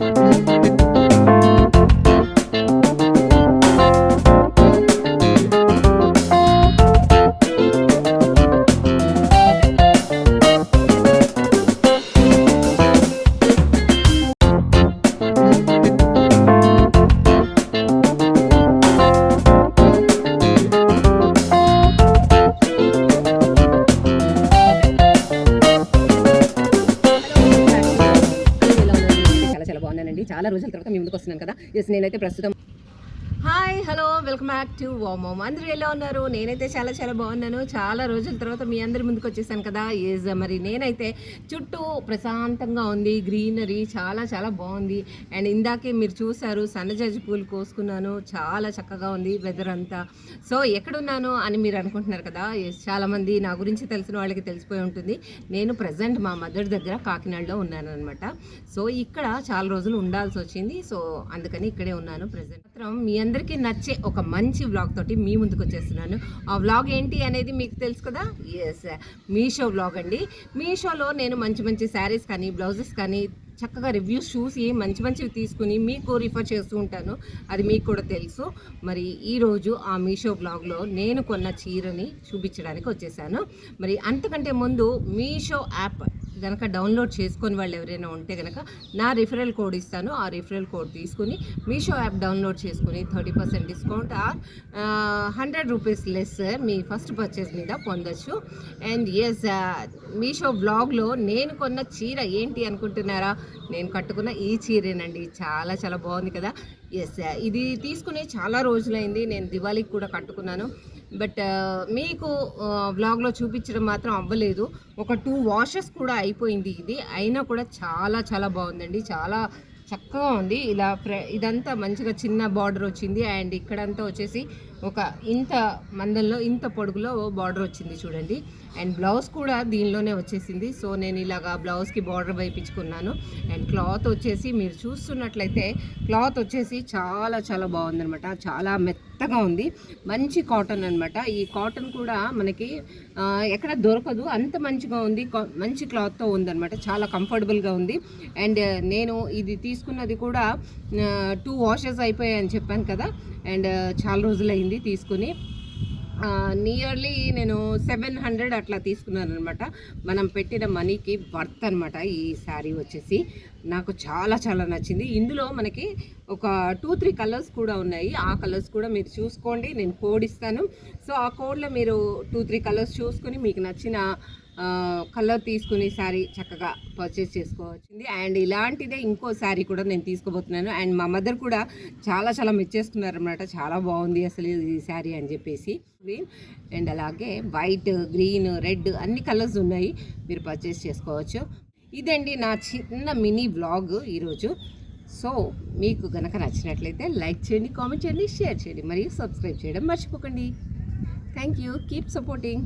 చాలా చాలా రోజుల తర్వాత మీ ముందుకు వస్తున్నాను కదా. ఎస్ నేనైతే ప్రస్తుతం hi hello welcome back to వామోమ్ అందరూ ఎలా ఉన్నారు? నేనైతే చాలా చాలా బాగున్నాను. చాలా రోజుల తర్వాత మీ అందరి ముందుకు వచ్చేసాను కదా. ఏజ్ మరి నేనైతే చుట్టూ ప్రశాంతంగా ఉంది గ్రీనరీ చాలా చాలా బాగుంది. అండ్ ఇందాకే మీరు చూసారు సన్నజాజి పూలు కోసుకున్నాను. చాలా చక్కగా ఉంది వెదర్ అంతా. సో ఎక్కడున్నాను అని మీరు అనుకుంటున్నారు కదా? చాలామంది నా గురించి తెలిసిన వాళ్ళకి తెలిసిపోయి ఉంటుంది. నేను ప్రజెంట్ మా మదర్ దగ్గర కాకినాడలో ఉన్నాను అనమాట సో ఇక్కడ చాలా రోజులు ఉండాల్సి వచ్చింది. సో అందుకని ఇక్కడే ఉన్నాను ప్రజెంట్. మాత్రం మీ అందరికీ నచ్చే ఒక మంచి వ్లాగ్ తోటి మీ ముందుకు వచ్చేస్తున్నాను. ఆ వ్లాగ్ ఏంటి అనేది మీకు తెలుసు కదా? ఎస్ మీషో వ్లాగ్ అండి. మీషోలో నేను మంచి మంచి శారీస్ కానీ బ్లౌజెస్ కానీ చక్కగా రివ్యూస్ చూసి మంచి మంచివి తీసుకుని మీకు రిఫర్ చేస్తూ ఉంటాను. అది మీకు కూడా తెలుసు. మరి ఈరోజు ఆ మీషో బ్లాగ్లో నేను కొన్న చీరని చూపించడానికి వచ్చేసాను. మరి అంతకంటే ముందు మీషో యాప్ కనుక డౌన్లోడ్ చేసుకొని వాళ్ళు ఎవరైనా ఉంటే కనుక నా రిఫరల్ కోడ్ ఇస్తాను. ఆ రిఫరల్ కోడ్ తీసుకుని మీషో యాప్ డౌన్లోడ్ చేసుకుని thirty percent discount or hundred rupees less me first purchase మీద పొందొచ్చు. అండ్ ఎస్ మీషో బ్లాగ్లో నేను కొన్న చీర ఏంటి అనుకుంటున్నారా? నేను కట్టుకున్న ఈ చీరేనండి. చాలా చాలా బాగుంది కదా. ఎస్ ఇది తీసుకునే చాలా రోజులైంది. నేను దివాళీకి కూడా కట్టుకున్నాను. బట్ మీకు వ్లాగ్లో చూపించడం మాత్రం అవ్వలేదు. ఒక టూ వాషెస్ కూడా అయిపోయింది ఇది. అయినా కూడా చాలా చాలా బాగుందండి. చాలా చక్కగా ఉంది. ఇలా ప్ర ఇదంతా మంచిగా చిన్న బార్డర్ వచ్చింది. అండ్ ఇక్కడంతా వచ్చేసి ఒక ఇంత మందంలో ఇంత పొడుగులో బార్డర్ వచ్చింది చూడండి. అండ్ బ్లౌజ్ కూడా దీనిలోనే వచ్చేసింది. సో నేను ఇలాగా బ్లౌజ్కి బార్డర్ వేయించుకున్నాను. అండ్ క్లాత్ వచ్చేసి మీరు చూస్తున్నట్లయితే క్లాత్ వచ్చేసి చాలా చాలా బాగుందనమాట చాలా మెత్తగా ఉంది. మంచి కాటన్ అనమాట ఈ కాటన్ కూడా మనకి ఎక్కడ దొరకదు. అంత మంచిగా ఉంది. మంచి క్లాత్తో ఉందనమాట చాలా కంఫర్టబుల్గా ఉంది. అండ్ నేను ఇది తీసుకున్నది కూడా టూ వాషెస్ అయిపోయాయని చెప్పాను కదా. అండ్ చాలా రోజులైంది. తీసుకుని నియర్లీ నేను సెవెన్ హండ్రెడ్ అట్లా తీసుకున్నాను అనమాట మనం పెట్టిన మనీకి వర్త్ అనమాట ఈ శారీ వచ్చేసి. నాకు చాలా చాలా నచ్చింది. ఇందులో మనకి ఒక టూ త్రీ కలర్స్ కూడా ఉన్నాయి. ఆ కలర్స్ కూడా మీరు చూసుకోండి. నేను కోడ్ ఇస్తాను. సో ఆ కోడ్లో మీరు టూ త్రీ కలర్స్ చూసుకొని మీకు నచ్చిన కలర్ తీసుకుని శారీ చక్కగా పర్చేస్ చేసుకోవచ్చింది. అండ్ ఇలాంటిదే ఇంకో శారీ కూడా నేను తీసుకోబోతున్నాను. అండ్ మా మదర్ కూడా చాలా చాలా మెచ్చేసుకున్నారు అనమాట చాలా బాగుంది అసలు ఈ శారీ అని చెప్పేసి. గ్రీన్ అండ్ అలాగే వైట్ గ్రీన్ రెడ్ అన్ని కలర్స్ ఉన్నాయి. మీరు పర్చేస్ చేసుకోవచ్చు. ఇదండి నా చిన్న మినీ వ్లాగ్ ఈరోజు. సో మీకు గనక నచ్చినట్లయితే లైక్ చేయండి కామెంట్ చేయండి షేర్ చేయండి మరియు సబ్స్క్రైబ్ చేయడం మర్చిపోకండి. Thank you. Keep supporting.